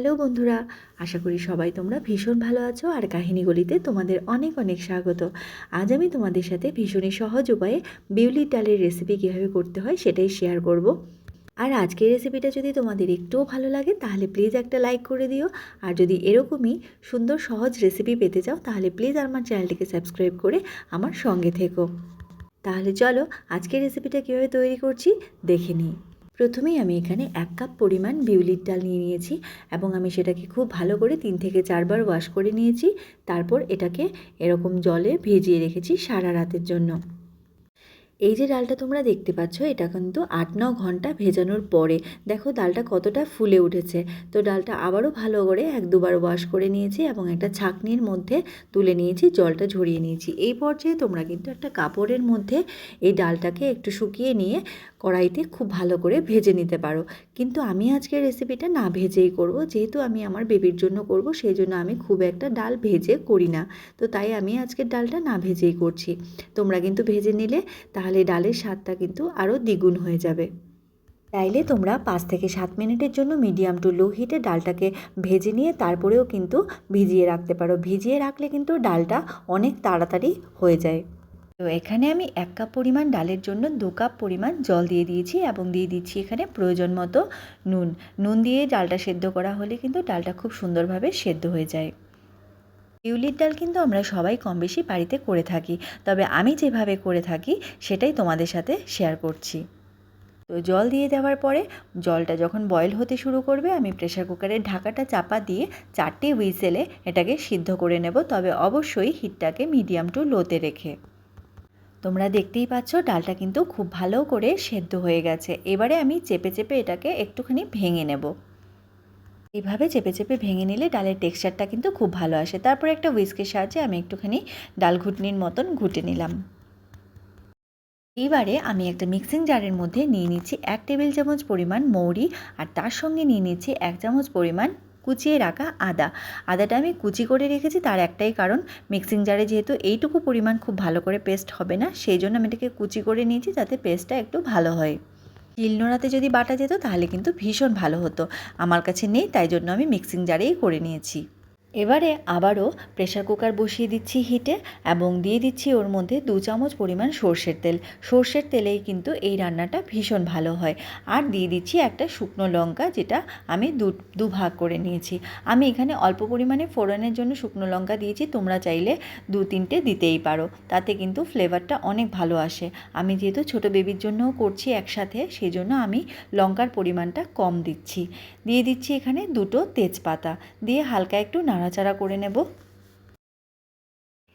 Hello বন্ধুরা, আশা করি সবাই তোমরা ভীষণ ভালো আছো আর কাহিনীগুলিতে তোমাদের অনেক অনেক স্বাগত। আজ আমি তোমাদের সাথে ভীষণই সহজ উপায়ে বিউলির ডালের রেসিপি কীভাবে করতে হয় সেটাই শেয়ার করব। আর আজকের রেসিপিটা যদি তোমাদের একটুও ভালো লাগে, তাহলে প্লিজ একটা লাইক করে দিও। আর যদি এরকমই সুন্দর সহজ রেসিপি পেতে চাও, তাহলে প্লিজ আমার চ্যানেলটিকে সাবস্ক্রাইব করে আমার সঙ্গে থেকো। তাহলে চলো আজকের রেসিপিটা কীভাবে তৈরি করছি, দেখে নিই। প্রথমেই আমি এখানে এক কাপ পরিমাণ বিউলির ডাল নিয়ে নিয়েছি এবং আমি সেটাকে খুব ভালো করে তিন থেকে চারবার ওয়াশ করে নিয়েছি। তারপর এটাকে এরকম জলে ভেজিয়ে রেখেছি সারা রাতের জন্য। এই যে ডালটা তোমরা দেখতে পাচ্ছ, এটা কিন্তু আট, ন ঘণ্টা ভেজানোর পরে দেখো ডালটা কতটা ফুলে উঠেছে। তো ডালটা আবারও ভালো করে এক, দুবার ওয়াশ করে নিয়েছি এবং একটা ছাকনির মধ্যে তুলে নিয়েছি, জলটা ঝরিয়ে নিয়েছি। এই পর্যায়ে তোমরা কিন্তু একটা কাপড়ের মধ্যে এই ডালটাকে একটু শুকিয়ে নিয়ে কড়াইতে খুব ভালো করে ভেজে নিতে পারো। কিন্তু আমি আজকের রেসিপিটা না ভেজেই করব। যেহেতু আমি আমার বেবির জন্য করব, সেই জন্য আমি খুব একটা ডাল ভেজে করি না। তো তাই আমি আজকের ডালটা না ভেজেই করছি। তোমরা কিন্তু ভেজে নিলে, তাহলে ডালের স্বাদটা কিন্তু আরও দ্বিগুণ হয়ে যাবে। চাইলে তোমরা পাঁচ থেকে সাত মিনিটের জন্য মিডিয়াম টু লো হিটে ডালটাকে ভেজে নিয়ে তারপরেও কিন্তু ভিজিয়ে রাখতে পারো। ভিজিয়ে রাখলে কিন্তু ডালটা অনেক তাড়াতাড়ি হয়ে যায়। তো এখানে আমি এক কাপ পরিমাণ ডালের জন্য দু কাপ পরিমাণ জল দিয়ে দিয়েছি এবং দিয়ে দিচ্ছি এখানে প্রয়োজন মতো নুন। নুন দিয়ে ডালটা সেদ্ধ করা হলে কিন্তু ডালটা খুব সুন্দরভাবে সেদ্ধ হয়ে যায়। বিউলির ডাল কিন্তু আমরা সবাই কম বেশি বাড়িতে করে থাকি। তবে আমি যেভাবে করে থাকি, সেটাই তোমাদের সাথে শেয়ার করছি। তো জল দিয়ে দেওয়ার পরে জলটা যখন বয়েল হতে শুরু করবে, আমি প্রেশার কুকারের ঢাকাটা চাপা দিয়ে চারটে হুইসেলে এটাকে সিদ্ধ করে নেব। তবে অবশ্যই হিটটাকে মিডিয়াম টু লোতে রেখে। তোমরা দেখতেই পাচ্ছ ডালটা কিন্তু খুব ভালো করে সেদ্ধ হয়ে গেছে। এবারে আমি চেপে চেপে এটাকে একটুখানি ভেঙে নেব। এইভাবে চেপে চেপে ভেঙে নিলে ডালের টেক্সচারটা কিন্তু খুব ভালো আসে। তারপর একটা হুইস্কের সাহায্যে আমি একটুখানি ডাল ঘুটনির মতন ঘুটে নিলাম। এইবারে আমি একটা মিক্সিং জারের মধ্যে নিয়ে নিচ্ছি এক টেবিল চামচ পরিমাণ মৌরি আর তার সঙ্গে নিয়ে নিচ্ছি এক চামচ পরিমাণ কুচিয়ে রাখা আদা। আদাটা আমি কুচি করে রেখেছি, তার একটাই কারণ মিক্সিং জারে যেহেতু এইটুকু পরিমাণ খুব ভালো করে পেস্ট হবে না, সেই জন্য আমি এটাকে কুচি করে নিয়েছি যাতে পেস্টটা একটু ভালো হয়। শিলনোড়াতে যদি বাটা যেত তাহলে কিন্তু ভীষণ ভালো হতো। আমার কাছে নেই, তাই জন্য আমি মিক্সিং জারেই করে নিয়েছি। এবারে আবারও প্রেশার কুকার বসিয়ে দিচ্ছি হিটে এবং দিয়ে দিচ্ছি ওর মধ্যে দু চামচ পরিমাণ সর্ষের তেল। সর্ষের তেলেই কিন্তু এই রান্নাটা ভীষণ ভালো হয়। আর দিয়ে দিচ্ছি একটা শুকনো লঙ্কা যেটা আমি দু দু ভাগ করে নিয়েছি। আমি এখানে অল্প পরিমাণে ফোড়নের জন্য শুকনো লঙ্কা দিয়েছি, তোমরা চাইলে দু তিনটে দিতেই পারো। তাতে কিন্তু ফ্লেভারটা অনেক ভালো আসে। আমি যেহেতু ছোট বেবির জন্যও করছি একসাথে সেই জন্য আমি লঙ্কার পরিমাণটা কম দিচ্ছি। দিয়ে দিচ্ছি এখানে দুটো তেজপাতা। দিয়ে হালকা একটু নাড়াচাড়া করে নেব।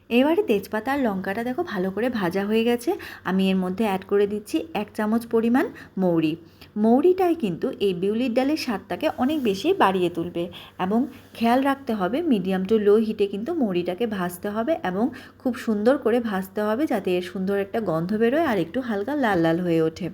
এবারে তেজপাতা আর লঙ্কাটা দেখো ভালো করে ভাজা হয়ে গেছে। আমি এর মধ্যে অ্যাড করে দিচ্ছি এক চামচ পরিমাণ মৌরি। মৌরিটাই কিন্তু এই বিউলির ডালের স্বাদটাকে অনেক বেশি বাড়িয়ে তুলবে এবং খেয়াল রাখতে হবে মিডিয়াম টু লো হিটে কিন্তু মৌরিটাকে ভাজতে হবে এবং খুব সুন্দর করে ভাজতে হবে যাতে এর সুন্দর একটা গন্ধ বেরোয় আর একটু হালকা লাল লাল হয়ে ওঠে।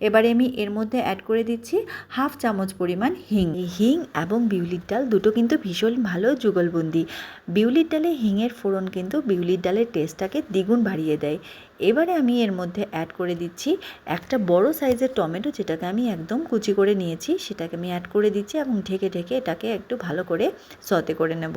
এবারে আমি এর মধ্যে অ্যাড করে দিচ্ছি হাফ চামচ পরিমাণ হিং। হিং এবং বিউলির ডাল দুটো কিন্তু ভীষণ ভালো যুগলবন্দি। বিউলির ডালে হিংয়ের ফোড়ন কিন্তু বিউলির ডালের টেস্টটাকে দ্বিগুণ বাড়িয়ে দেয়। এবারে আমি এর মধ্যে অ্যাড করে দিচ্ছি একটা বড় সাইজের টমেটো যেটাকে আমি একদম কুচি করে নিয়েছি। সেটাকে আমি অ্যাড করে দিচ্ছি এবং ঢেকে ঢেকে এটাকে একটু ভালো করে সতে করে নেব।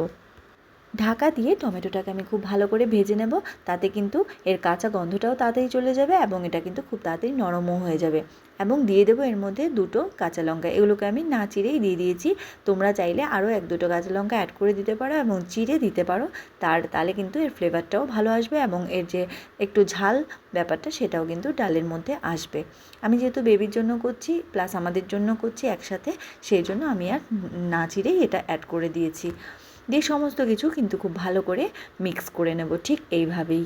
ঢাকা দিয়ে টমেটোটাকে আমি খুব ভালো করে ভেজে নেব। তাতে কিন্তু এর কাঁচা গন্ধটাও তাড়াতাড়ি চলে যাবে এবং এটা কিন্তু খুব তাড়াতাড়ি নরমও হয়ে যাবে। এবং দিয়ে দেবো এর মধ্যে দুটো কাঁচা লঙ্কা। এগুলোকে আমি না চিরেই দিয়ে দিয়েছি। তোমরা চাইলে আরও এক দুটো কাঁচা লঙ্কা অ্যাড করে দিতে পারো এবং চিড়ে দিতে পারো। তার, তাহলে কিন্তু এর ফ্লেভারটাও ভালো আসবে এবং এর যে একটু ঝাল ব্যাপারটা সেটাও কিন্তু ডালের মধ্যে আসবে। আমি যেহেতু বেবির জন্য করছি প্লাস আমাদের জন্য করছি একসাথে, সেই জন্য আমি আর না চিরেই এটা অ্যাড করে দিয়েছি। দিয়ে সমস্ত কিছু কিন্তু খুব ভালো করে মিক্স করে নেব, ঠিক এইভাবেই।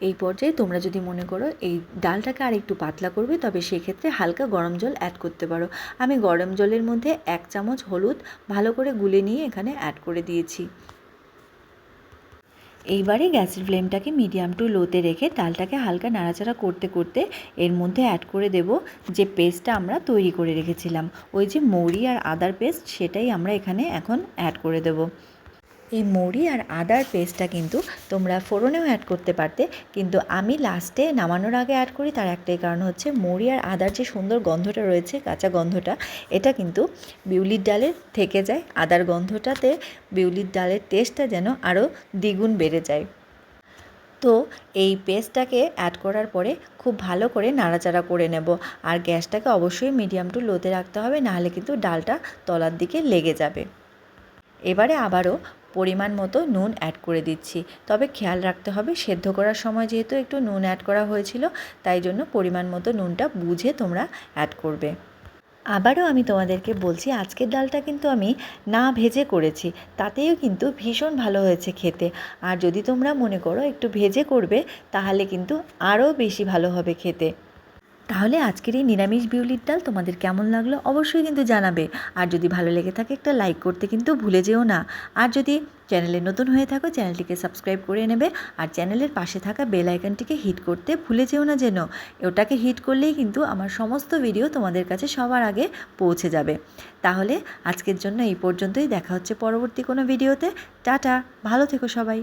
এই পর্যায়ে তোমরা যদি মনে করো এই ডালটাকে আর একটু পাতলা করবে, তবে সেক্ষেত্রে হালকা গরম জল অ্যাড করতে পারো। আমি গরম জলের মধ্যে এক চামচ হলুদ ভালো করে গুলে নিয়ে এখানে অ্যাড করে দিয়েছি। এইবারে গ্যাসের ফ্লেমটাকে মিডিয়াম টু লোতে রেখে তালটাকে হালকা নাড়াচাড়া করতে করতে এর মধ্যে অ্যাড করে দেব যে পেস্টটা আমরা তৈরি করে রেখেছিলাম। ওই যে মৌরি আর আদার পেস্ট সেটাই আমরা এখানে এখন অ্যাড করে দেব। এই মৌরি আর আদার পেস্টটা কিন্তু তোমরা ফোড়নেও অ্যাড করতে পারতে। কিন্তু আমি লাস্টে নামানোর আগে অ্যাড করি, তার একটাই কারণ হচ্ছে মৌরি আর আদার যে সুন্দর গন্ধটা রয়েছে, কাঁচা গন্ধটা, এটা কিন্তু বিউলির ডালের থেকে যায়। আদার গন্ধটাতে বিউলির ডালের টেস্টটা যেন আরও দ্বিগুণ বেড়ে যায়। তো এই পেস্টটাকে অ্যাড করার পরে খুব ভালো করে নাড়াচাড়া করে নেব। আর গ্যাসটাকে অবশ্যই মিডিয়াম টু লোতে রাখতে হবে, নাহলে কিন্তু ডালটা তলার দিকে লেগে যাবে। এবারে আবারও পরিমাণ মতো নুন অ্যাড করে দিচ্ছি। তবে খেয়াল রাখতে হবে, সেদ্ধ করার সময় যেহেতু একটু নুন অ্যাড করা হয়েছিল, তাই জন্য পরিমাণ মতো নুনটা বুঝে তোমরা অ্যাড করবে। আবারও আমি তোমাদেরকে বলছি, আজকের ডালটা কিন্তু আমি না ভেজে করেছি, তাতেও কিন্তু ভীষণ ভালো হয়েছে খেতে। আর যদি তোমরা মনে করো একটু ভেজে করবে, তাহলে কিন্তু আরও বেশি ভালো হবে খেতে। তাহলে আজকের এই নিরামিষ বিউলির ডাল তোমাদের কেমন লাগল অবশ্যই কিন্তু জানাবে। আর যদি ভালো লেগে থাকে একটা লাইক করতে কিন্তু ভুলে যেও না। আর যদি চ্যানেলে নতুন হয়ে থাকো চ্যানেলটিকে সাবস্ক্রাইব করে নেবে। আর চ্যানেলের পাশে থাকা বেল আইকনটিকে হিট করতে ভুলে যেও না যেন। ওটাকে হিট করলেই কিন্তু আমার সমস্ত ভিডিও তোমাদের কাছে সবার আগে পৌঁছে যাবে। তাহলে আজকের জন্য এই পর্যন্তই। দেখা হচ্ছে পরবর্তী কোনো ভিডিওতে টাটা! ভালো থেকো সবাই।